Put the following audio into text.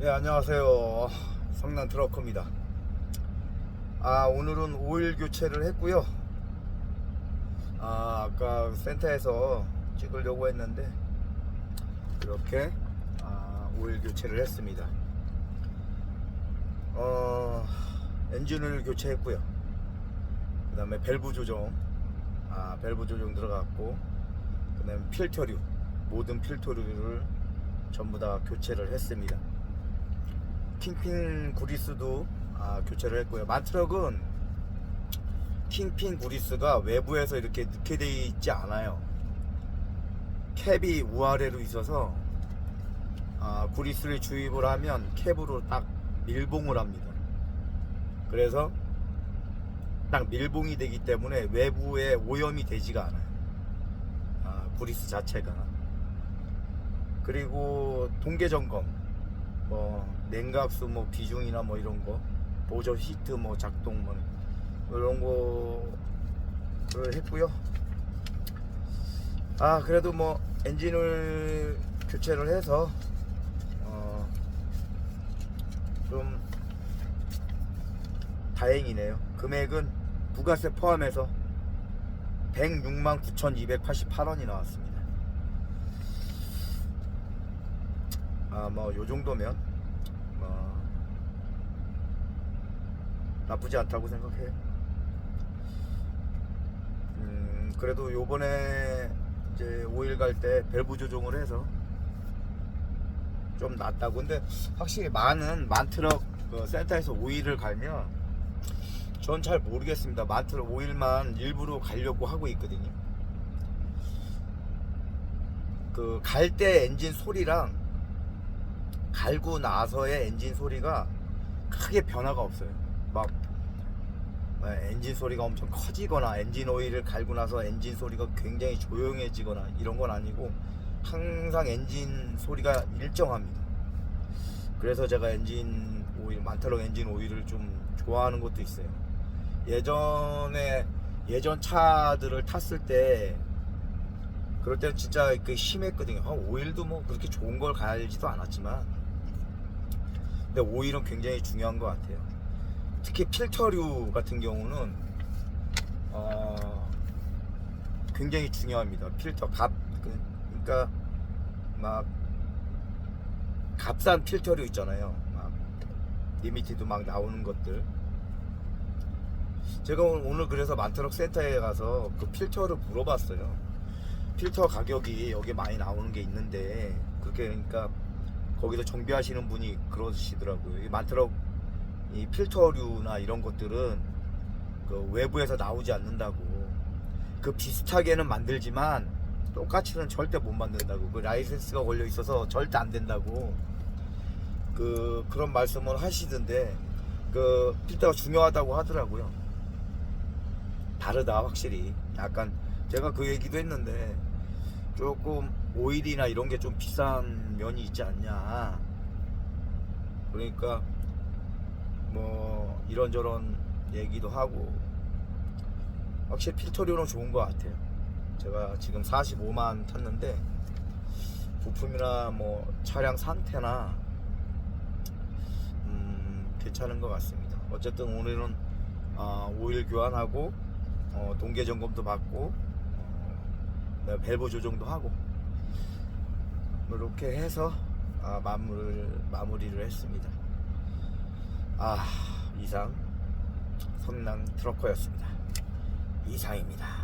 네 안녕하세요. 성남 트럭커입니다. 아 오늘은 오일 교체를 했고요. 아 아까 센터에서 찍으려고 했는데 이렇게 아, 오일 교체를 했습니다. 어 엔진을 교체했고요. 그 다음에 밸브 조정 아 밸브 조정 들어갔고 그 다음에 필터류 모든 필터류를 전부 다 교체를 했습니다 킹핀 구리스도 아, 교체를 했고요. 만트럭은 킹핀 구리스가 외부에서 이렇게 넣게 되어 있지 않아요. 캡이 우아래로 있어서 아, 구리스를 주입을 하면 캡으로 딱 밀봉을 합니다. 그래서 딱 밀봉이 되기 때문에 외부에 오염이 되지가 않아요. 아, 구리스 자체가. 그리고 동계 점검, 뭐 냉각수 뭐 비중이나 뭐 이런 거 보조 히트 뭐 작동 뭐 이런 거를 했고요. 아 그래도 뭐 엔진을 교체를 해서 어, 좀 다행이네요. 금액은 부가세 포함해서 106만 9,288원이 나왔습니다. 아 뭐 요 정도면 뭐 나쁘지 않다고 생각해요. 음 그래도 요번에 이제 오일 갈 때 밸브 조정을 해서 좀 낫다고 근데 확실히 많은 만트럭 그 센터에서 오일을 갈면 전 잘 모르겠습니다. 만트럭 오일만 일부러 가려고 하고 있거든요. 그 갈 때 엔진 소리랑 갈고 나서의 엔진 소리가 크게 변화가 없어요. 막 네, 엔진 소리가 엄청 커지거나 엔진 오일을 갈고 나서 엔진 소리가 굉장히 조용해지거나 이런 건 아니고 항상 엔진 소리가 일정합니다. 그래서 제가 엔진 오일 만타럭 엔진 오일을 좀 좋아하는 것도 있어요. 예전에 예전 차들을 탔을 때 그럴 때는 진짜 그 심했거든요. 아, 오일도 뭐 그렇게 좋은 걸 갈지도 않았지만 근데 오일은 굉장히 중요한 것 같아요. 특히 필터류 같은 경우는 어, 굉장히 중요합니다. 필터 값 그- 그러니까 막 값싼 필터류 있잖아요. 막 리미티드 막 나오는 것들. 제가 오늘 그래서 만트럭 센터에 가서 그 필터를 물어봤어요. 필터 가격이 여기 많이 나오는 게 있는데 그렇게 그러니까 거기서 정비하시는 분이 그러시더라고요. 이 만트럭 이 필터류나 이런 것들은 그 외부에서 나오지 않는다고. 그 비슷하게는 만들지만 똑같이는 절대 못 만든다고. 그 라이센스가 걸려 있어서 절대 안 된다고. 그 그런 말씀을 하시던데 그 필터가 중요하다고 하더라고요. 다르다 확실히. 약간 제가 그 얘기도 했는데 조금 오일이나 이런 게 좀 비싼 면이 있지 않냐. 그러니까 뭐 이런저런 얘기도 하고 확실히 필터류는 좋은 것 같아요. 제가 지금 45만 탔는데 부품이나 뭐 차량 상태나 음, 괜찮은 것 같습니다. 어쨌든 오늘은 아, 오일 교환하고 어, 동계 점검도 받고 어, 네, 밸브 조정도 하고 이렇게 해서 아, 마무리, 마무리를 했습니다. 아 이상 성남 트럭커였습니다. 이상입니다.